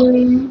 Gracias.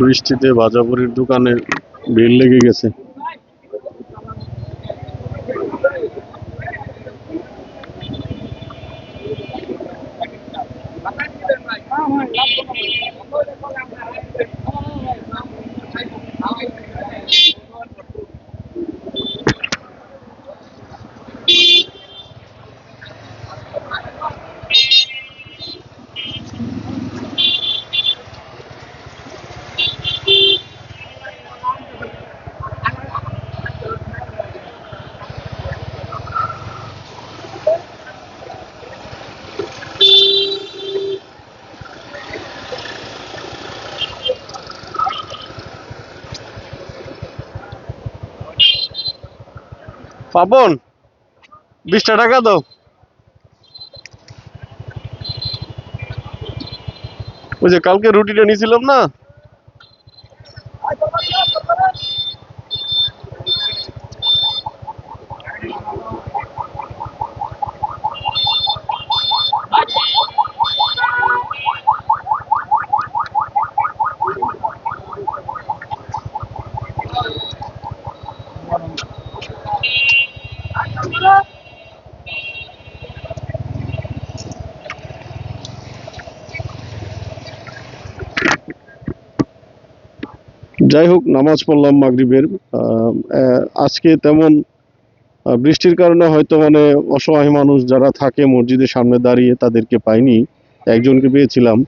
বৃষ্টিতে ভাজাপুরির দোকানে ভিড় লেগে গেছে। পাপন বিশটা টাকা দাও। ওই যে কালকে রুটিটা নিয়েছিলাম না? যাই হোক নামাজ পড়লাম মাগরিবের। আজকে তেমন বৃষ্টির কারণে হয়তো মানে অসহায় মানুষ যারা থাকে মসজিদের সামনে দাঁড়িয়ে তাদেরকে পাইনি। একজনকে পেয়েছিলাম।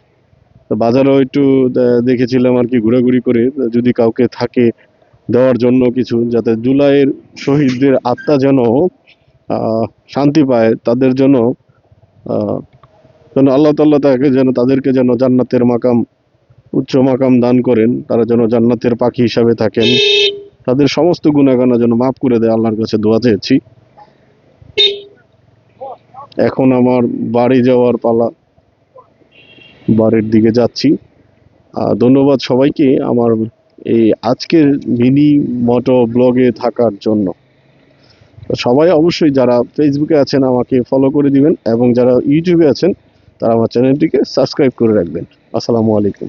বাজারেও একটু দেখেছিলাম আর কি ঘোরাঘুরি করে। যদি কাউকে থাকে দেওয়ার জন্য কিছু, যাতে জুলাইয়ের শহীদদের আত্মা যেন শান্তি পায় তাদের জন্য যেন আল্লাহ তাল্লাহ তাকে যেন, তাদেরকে যেন জান্নাতের মাকাম উচ্চ মাকাম দান করেন, তারা যেন জান্নাতের পাখি হিসাবে থাকেন। তাদের সমস্ত গুণাগানা যেন মাফ করে দেয়, আল্লাহর কাছে দোয়া চেয়েছি। এখন আমার বাড়ি যাওয়ার পালা, বাড়ির দিকে যাচ্ছি। ধন্যবাদ সবাইকে আমার এই আজকের মিনি মোটো ব্লগে থাকার জন্য। সবাই অবশ্যই যারা ফেসবুকে আছেন আমাকে ফলো করে দিবেন এবং যারা ইউটিউবে আছেন, তারা আমার চ্যানেলটিকে সাবস্ক্রাইব করে রাখবেন। আসসালামু আলাইকুম।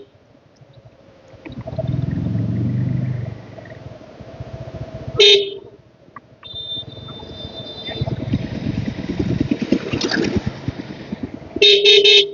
Thank you.